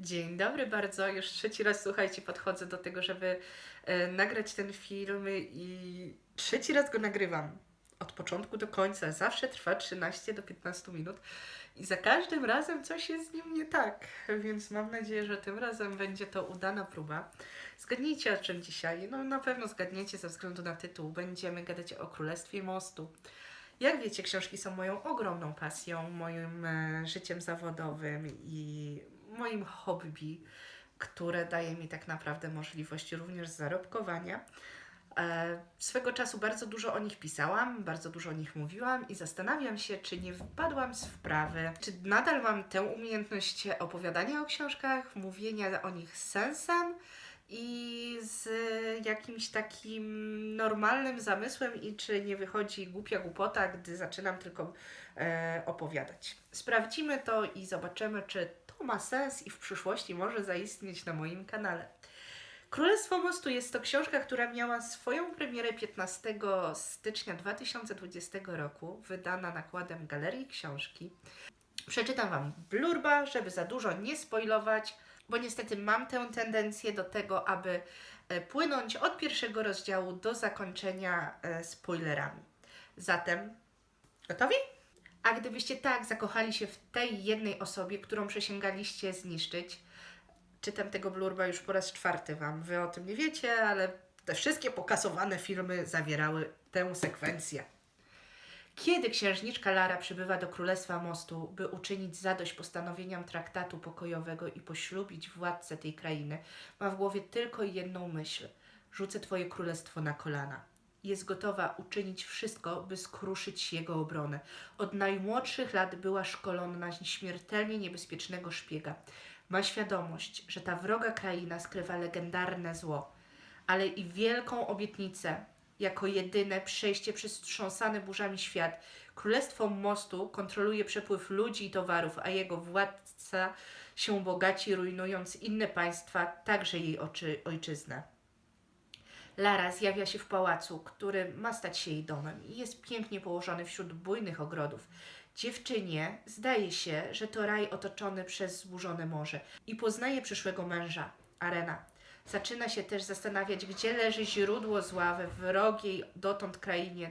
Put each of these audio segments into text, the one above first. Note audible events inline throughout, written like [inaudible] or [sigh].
Dzień dobry bardzo. Już trzeci raz, słuchajcie, podchodzę do tego, żeby e, nagrać ten film i trzeci raz go nagrywam. Od początku do końca. Zawsze trwa 13 do 15 minut i za każdym razem coś jest z nim nie tak. Więc mam nadzieję, że tym razem będzie to udana próba. Zgadnijcie o czym dzisiaj. No na pewno zgadniecie ze względu na tytuł. Będziemy gadać o Królestwie Mostu. Jak wiecie, książki są moją ogromną pasją, moim e, życiem zawodowym i moim hobby, które daje mi tak naprawdę możliwość również zarobkowania. E, swego czasu bardzo dużo o nich pisałam, bardzo dużo o nich mówiłam i zastanawiam się, czy nie wpadłam z wprawy, czy nadal mam tę umiejętność opowiadania o książkach, mówienia o nich sensem i z jakimś takim normalnym zamysłem i czy nie wychodzi głupia głupota, gdy zaczynam tylko e, opowiadać. Sprawdzimy to i zobaczymy, czy to ma sens i w przyszłości może zaistnieć na moim kanale. Królestwo Mostu jest to książka, która miała swoją premierę 15 stycznia 2020 roku, wydana nakładem Galerii Książki. Przeczytam Wam blurba, żeby za dużo nie spoilować, bo niestety mam tę tendencję do tego, aby e, płynąć od pierwszego rozdziału do zakończenia e, spoilerami. Zatem, gotowi? A gdybyście tak zakochali się w tej jednej osobie, którą przesięgaliście zniszczyć, czytam tego blurba już po raz czwarty Wam. Wy o tym nie wiecie, ale te wszystkie pokasowane filmy zawierały tę sekwencję. Kiedy księżniczka Lara przybywa do Królestwa Mostu, by uczynić zadość postanowieniom traktatu pokojowego i poślubić władcę tej krainy, ma w głowie tylko jedną myśl: rzucę Twoje królestwo na kolana. Jest gotowa uczynić wszystko, by skruszyć jego obronę. Od najmłodszych lat była szkolona na śmiertelnie niebezpiecznego szpiega. Ma świadomość, że ta wroga kraina skrywa legendarne zło, ale i wielką obietnicę, jako jedyne przejście przez wstrząsany burzami świat. Królestwo Mostu kontroluje przepływ ludzi i towarów, a jego władca się bogaci, rujnując inne państwa, także jej oczy, ojczyznę. Lara zjawia się w pałacu, który ma stać się jej domem i jest pięknie położony wśród bujnych ogrodów. Dziewczynie zdaje się, że to raj otoczony przez zburzone morze i poznaje przyszłego męża, Arena. Zaczyna się też zastanawiać, gdzie leży źródło zła we wrogiej dotąd krainie.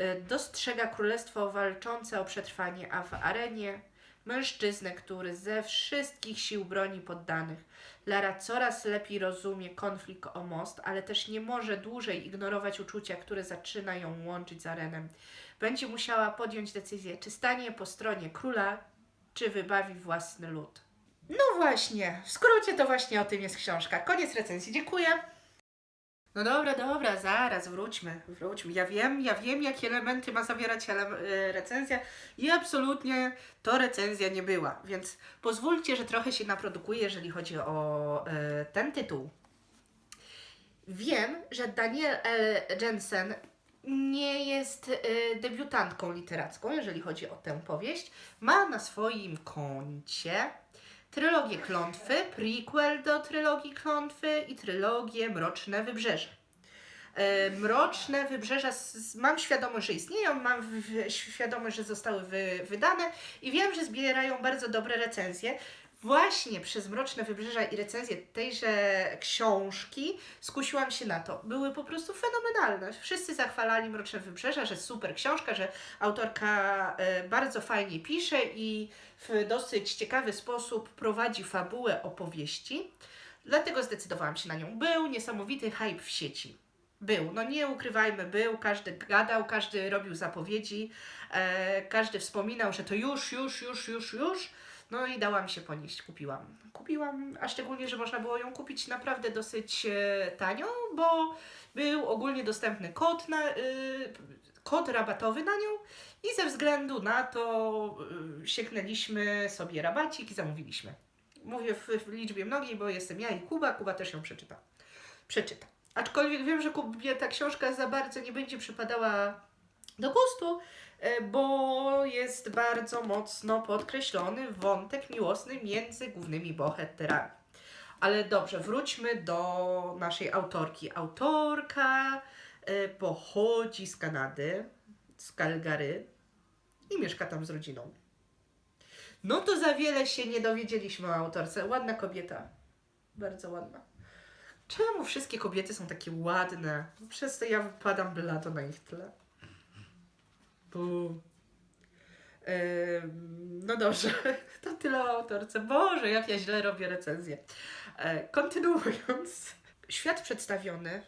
Y, Dostrzega królestwo walczące o przetrwanie, a w arenie mężczyznę, który ze wszystkich sił broni poddanych. Lara coraz lepiej rozumie konflikt o most, ale też nie może dłużej ignorować uczucia, które zaczyna ją łączyć z arenem. Będzie musiała podjąć decyzję, czy stanie po stronie króla, czy wybawi własny lud. No właśnie, w skrócie to właśnie o tym jest książka. Koniec recenzji, dziękuję. No dobra, dobra, zaraz wróćmy, wróćmy. Ja wiem, ja wiem, jakie elementy ma zawierać e, recenzja i absolutnie to recenzja nie była, więc pozwólcie, że trochę się naprodukuję, jeżeli chodzi o e, ten tytuł. Wiem, że Daniel L. Jensen nie jest e, debiutantką literacką, jeżeli chodzi o tę powieść. Ma na swoim koncie trylogię Klątwy, prequel do trylogii Klątwy i trylogię Mroczne Wybrzeże. E, Mroczne s- mam świadomość, że istnieją, mam świadomość, że zostały wy, wydane i wiem, że zbierają bardzo dobre recenzje. Właśnie przez Mroczne Wybrzeża i recenzję tejże książki skusiłam się na to. Były po prostu fenomenalne. Wszyscy zachwalali Mroczne Wybrzeża, że super książka, że autorka e, bardzo fajnie pisze i w dosyć ciekawy sposób prowadzi fabułę opowieści. Dlatego zdecydowałam się na nią. Był niesamowity hype w sieci. Był, no nie ukrywajmy, był, każdy gadał, każdy robił zapowiedzi, e, każdy wspominał, że to już, już, już, już, już. No i dałam się ponieść, kupiłam. Kupiłam, a szczególnie, że można było ją kupić naprawdę dosyć e, tanio, bo był ogólnie dostępny kod, na, y, kod rabatowy na nią i ze względu na to y, sięgnęliśmy sobie rabacik i zamówiliśmy. Mówię w, w liczbie mnogiej, bo jestem ja i Kuba. Kuba też ją przeczyta. Przeczyta. Aczkolwiek wiem, że Kubie ta książka za bardzo nie będzie przypadała do gustu, e, bo jest bardzo mocno podkreślony wątek miłosny między głównymi bohaterami. Ale dobrze, wróćmy do naszej autorki. Autorka e, pochodzi z Kanady, z Calgary i mieszka tam z rodziną. No to za wiele się nie dowiedzieliśmy o autorce. Ładna kobieta. Bardzo ładna. Czemu wszystkie kobiety są takie ładne? Przez to ja wypadam blado na ich tle. No dobrze, [laughs] to tyle o autorce. Boże, jak ja źle robię recenzję. E, Kontynuując, [laughs] świat przedstawiony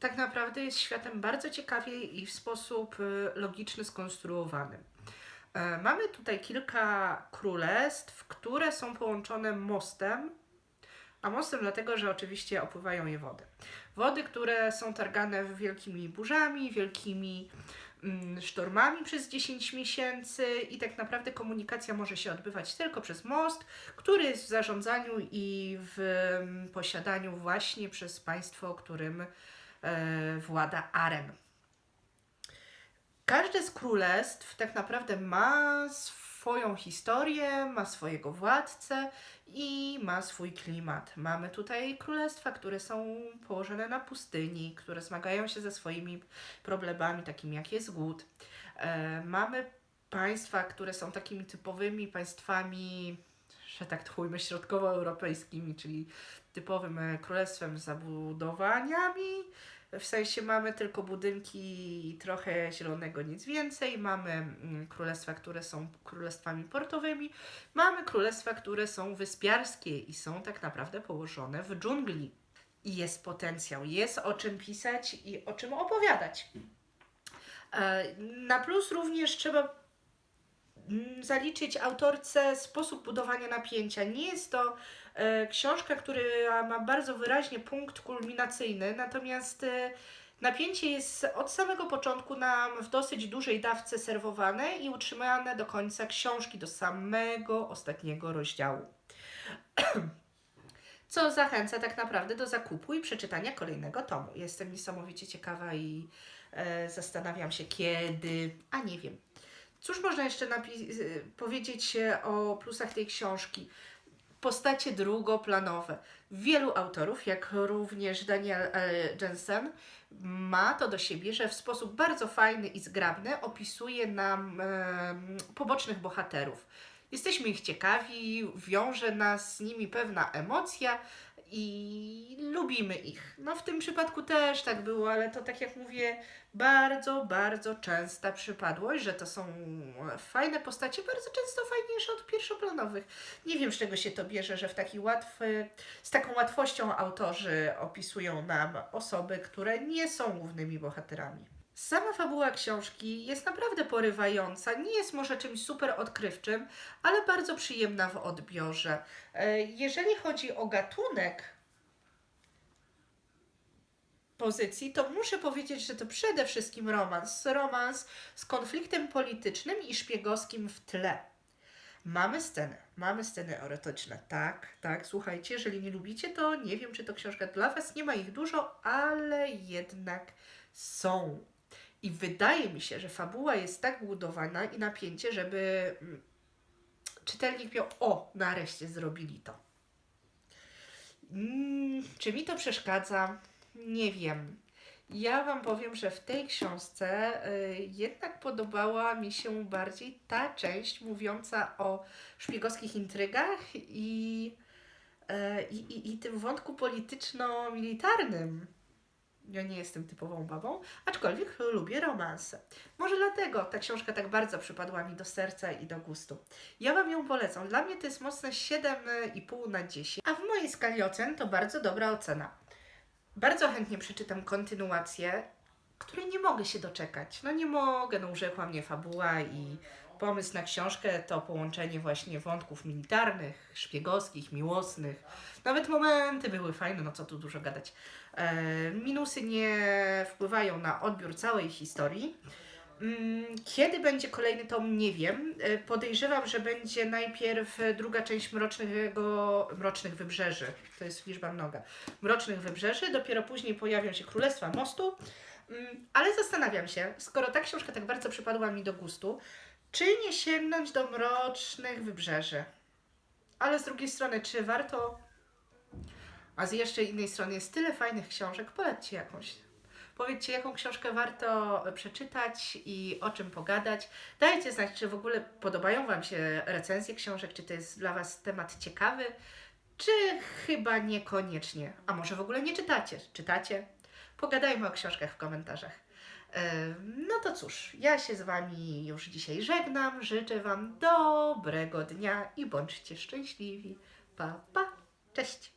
tak naprawdę jest światem bardzo ciekawie i w sposób y, logiczny skonstruowany. E, Mamy tutaj kilka królestw, które są połączone mostem, a mostem dlatego, że oczywiście opływają je wody. Wody, które są targane wielkimi burzami, wielkimi sztormami przez 10 miesięcy i tak naprawdę komunikacja może się odbywać tylko przez most, który jest w zarządzaniu i w mm, posiadaniu właśnie przez państwo, którym e, włada Aren. Każde z królestw tak naprawdę ma swoją historię, ma swojego władcę i ma swój klimat. Mamy tutaj królestwa, które są położone na pustyni, które zmagają się ze swoimi problemami, takimi jak jest głód. E, mamy państwa, które są takimi typowymi państwami, że tak tchójmy, środkowoeuropejskimi, czyli typowym e, królestwem z zabudowaniami. W sensie mamy tylko budynki i trochę zielonego, nic więcej. Mamy mm, królestwa, które są królestwami portowymi. Mamy królestwa, które są wyspiarskie i są tak naprawdę położone w dżungli. I jest potencjał, jest o czym pisać i o czym opowiadać. E, Na plus również trzeba zaliczyć autorce sposób budowania napięcia. Nie jest to e, książka, która ma bardzo wyraźnie punkt kulminacyjny, natomiast e, napięcie jest od samego początku nam w dosyć dużej dawce serwowane i utrzymane do końca książki, do samego ostatniego rozdziału. [clears throat] Co zachęca tak naprawdę do zakupu i przeczytania kolejnego tomu. Jestem niesamowicie ciekawa i e, zastanawiam się kiedy, a nie wiem. Cóż można jeszcze powiedzieć o plusach tej książki? Postacie drugoplanowe. Wielu autorów, jak również Daniel e, Jensen, ma to do siebie, że w sposób bardzo fajny i zgrabny opisuje nam pobocznych bohaterów. Jesteśmy ich ciekawi, wiąże nas z nimi pewna emocja i lubimy ich. No w tym przypadku też tak było, ale to tak jak mówię, bardzo, bardzo częsta przypadłość, że to są fajne postacie, bardzo często fajniejsze od pierwszoplanowych. Nie wiem z czego się to bierze, że w taki łatwy, z taką łatwością autorzy opisują nam osoby, które nie są głównymi bohaterami. Sama fabuła książki jest naprawdę porywająca. Nie jest może czymś super odkrywczym, ale bardzo przyjemna w odbiorze. E, Jeżeli chodzi o gatunek pozycji, to muszę powiedzieć, że to przede wszystkim romans. Romans z konfliktem politycznym i szpiegowskim w tle. Mamy sceny, mamy sceny erotyczne, tak, tak, słuchajcie, jeżeli nie lubicie, to nie wiem, czy to książka dla Was, nie ma ich dużo, ale jednak są. I wydaje mi się, że fabuła jest tak budowana i napięcie, żeby mm, czytelnik miał, o, nareszcie zrobili to. Mm, czy mi to przeszkadza? Nie wiem. Ja Wam powiem, że w tej książce y, jednak podobała mi się bardziej ta część mówiąca o szpiegowskich intrygach i, y, i, i, i tym wątku polityczno-militarnym. Ja nie jestem typową babą, aczkolwiek lubię romanse. Może dlatego ta książka tak bardzo przypadła mi do serca i do gustu. Ja Wam ją polecam. Dla mnie to jest mocne 7,5 na 10, a w mojej skali ocen to bardzo dobra ocena. Bardzo chętnie przeczytam kontynuację, której nie mogę się doczekać. No nie mogę, no urzekła mnie fabuła i pomysł na książkę to połączenie właśnie wątków militarnych, szpiegowskich, miłosnych. Nawet momenty były fajne, no co tu dużo gadać. E, minusy nie wpływają na odbiór całej historii. Mm, Kiedy będzie kolejny tom, nie wiem. E, Podejrzewam, że będzie najpierw druga część Mrocznych Wybrzeży. To jest liczba mnoga. Mrocznych Wybrzeży, dopiero później pojawią się Królestwa Mostu. Mm, Ale zastanawiam się, skoro ta książka tak bardzo przypadła mi do gustu, czy nie sięgnąć do Mrocznych Wybrzeży? Ale z drugiej strony, czy warto? A z jeszcze innej strony jest tyle fajnych książek, polećcie jakąś. Powiedzcie, jaką książkę warto przeczytać i o czym pogadać. Dajcie znać, czy w ogóle podobają Wam się recenzje książek, czy to jest dla Was temat ciekawy, czy chyba niekoniecznie. A może w ogóle nie czytacie? Czytacie? Pogadajmy o książkach w komentarzach. Em, No to cóż, ja się z Wami już dzisiaj żegnam. Życzę Wam dobrego dnia i bądźcie szczęśliwi. Pa, pa. Cześć.